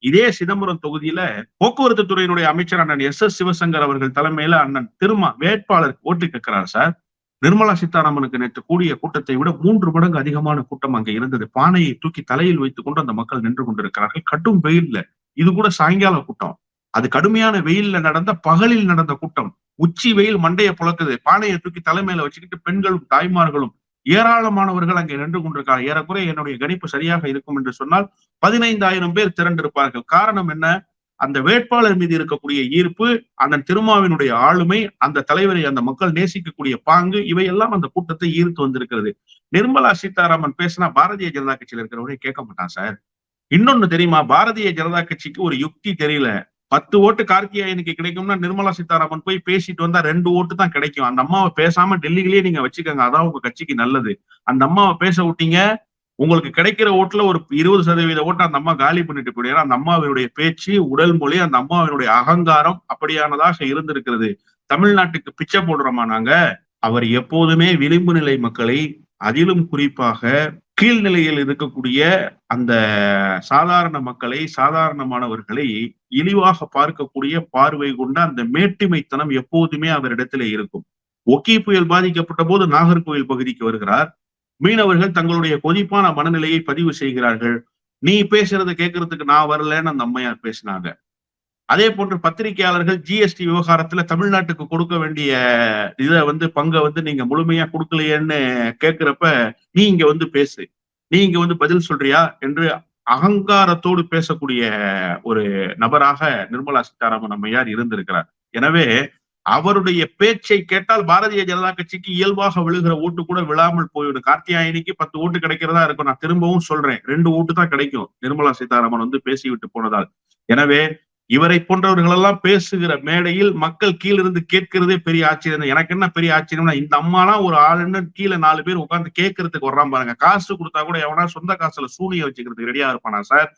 இதே சிதம்பரம் தொகுதியில போக்குவரத்து துறையினுடைய அமைச்சர் அண்ணன் எஸ் எஸ் சிவசங்கர் அவர்கள் தலைமையில அண்ணன் திருமா வேட்பாளர் ஓட்டு கேட்கிறார் சார். நிர்மலா சீதாராமனுக்கு நேற்று கூடிய கூட்டத்தை விட மூன்று மடங்கு அதிகமான கூட்டம் அங்கே இருந்தது. பானையை தூக்கி தலையில் வைத்துக் கொண்டு அந்த மக்கள் நின்று கொண்டிருக்கிறார்கள். கடும் வெயில்ல. இது கூட சாயங்கால கூட்டம். அது கடுமையான வெயில்ல நடந்த பகலில் நடந்த கூட்டம். உச்சி வெயில் மண்டையை புழக்குது. பானையை தூக்கி தலைமையில வச்சுக்கிட்டு பெண்களும் தாய்மார்களும் ஏராளமானவர்கள் அங்கே நின்று கொண்டிருக்காங்க ஏறக்குறைய என்னுடைய கணிப்பு சரியாக இருக்கும் என்று சொன்னால் பதினைந்தாயிரம் பேர் திரண்டிருப்பார்கள். காரணம் என்ன? அந்த வேட்பாளர் மீது இருக்கக்கூடிய ஈர்ப்பு அந்த திருமாவினுடைய ஆளுமை அந்த தலைவரை அந்த மக்கள் நேசிக்கக்கூடிய பாங்கு இவையெல்லாம் அந்த கூட்டத்தை ஈர்த்து வந்திருக்கிறது. நிர்மலா சீதாராமன் பேசினா பாரதிய ஜனதா கட்சியில இருக்கிறவரே கேட்க மாட்டான் சார். இன்னொன்னு தெரியுமா? பாரதிய ஜனதா கட்சிக்கு ஒரு யுக்தி தெரியல. பத்து ஓட்டு கார்த்தியாயனுக்கு கிடைக்கும்னா நிர்மலா சீதாராமன் போய் பேசிட்டு வந்தா ரெண்டு ஓட்டு தான் கிடைக்கும். அந்த அம்மாவை பேசாம டெல்லியிலேயே நீங்க வச்சுக்கோங்க. அதான் உங்க கட்சிக்கு நல்லது. அந்த அம்மாவை பேச விட்டீங்க. உங்களுக்கு கிடைக்கிற ஓட்டுல ஒரு இருபது சதவீத ஓட்டு அந்த அம்மா காலி பண்ணிட்டு போயிடுறா அந்த அம்மாவினுடைய பேச்சு உடல் மொழி அந்த அம்மாவினுடைய அகங்காரம் அப்படியானதாக இருந்திருக்கிறது. தமிழ்நாட்டுக்கு பிச்சை போடுறோமா நாங்க? அவர் எப்போதுமே விளிம்பு நிலை மக்களை அதிலும் குறிப்பாக கீழ்நிலையில் இருக்கக்கூடிய அந்த சாதாரண மக்களை சாதாரணமானவர்களை இழிவாக பார்க்கக்கூடிய பார்வை கொண்ட அந்த மேட்டிமைத்தனம் எப்போதுமே அவரிடத்துல இருக்கும். ஒக்கி புயல் பாதிக்கப்பட்ட போது நாகர்கோவில் பகுதிக்கு வருகிறார். மீனவர்கள் தங்களுடைய கொதிப்பான மனநிலையை பதிவு செய்கிறார்கள். நீ பேசுறதை கேட்கறதுக்கு நான் வரலன்னு அந்த அம்மையார் பேசினாங்க. அதே போன்று பத்திரிகையாளர்கள் ஜிஎஸ்டி விவகாரத்துல தமிழ்நாட்டுக்கு கொடுக்க வேண்டிய இதை வந்து பங்கை வந்து நீங்க முழுமையா கொடுக்கலையேன்னு கேட்கிறப்ப நீ இங்க வந்து பேசு. நீ இங்க வந்து பதில் சொல்றியா என்று அகங்காரத்தோடு பேசக்கூடிய ஒரு நபராக நிர்மலா சீதாராமன் அம்மையார் இருந்திருக்கிறார். எனவே அவருடைய பேச்சை கேட்டால் பாரதிய ஜனதா கட்சிக்கு இயல்பாக விழுகிற ஓட்டு கூட விழாமல் போயிடும். கார்த்தியாயனிக்கு பத்து ஓட்டு கிடைக்கிறதா இருக்கும். நான் திரும்பவும் சொல்றேன். ரெண்டு ஓட்டு தான் கிடைக்கும். நிர்மலா சீதாராமன் வந்து பேசிவிட்டு போனதால். எனவே இவரை போன்றவர்கள் எல்லாம் பேசுகிற மேடையில் மக்கள் கீழிருந்து கேட்கிறதே பெரிய ஆச்சரியம். எனக்கு என்ன பெரிய ஆச்சரியம்னா இந்த அம்மாலாம் ஒரு ஆளுன்னு கீழே நாலு பேர் உட்காந்து கேட்கறதுக்கு வர்றான் பாருங்க. காசு கொடுத்தா கூட எவனா சொந்த காசுல சூனிய வச்சுக்கிறதுக்கு ரெடியா இருப்பானா சார்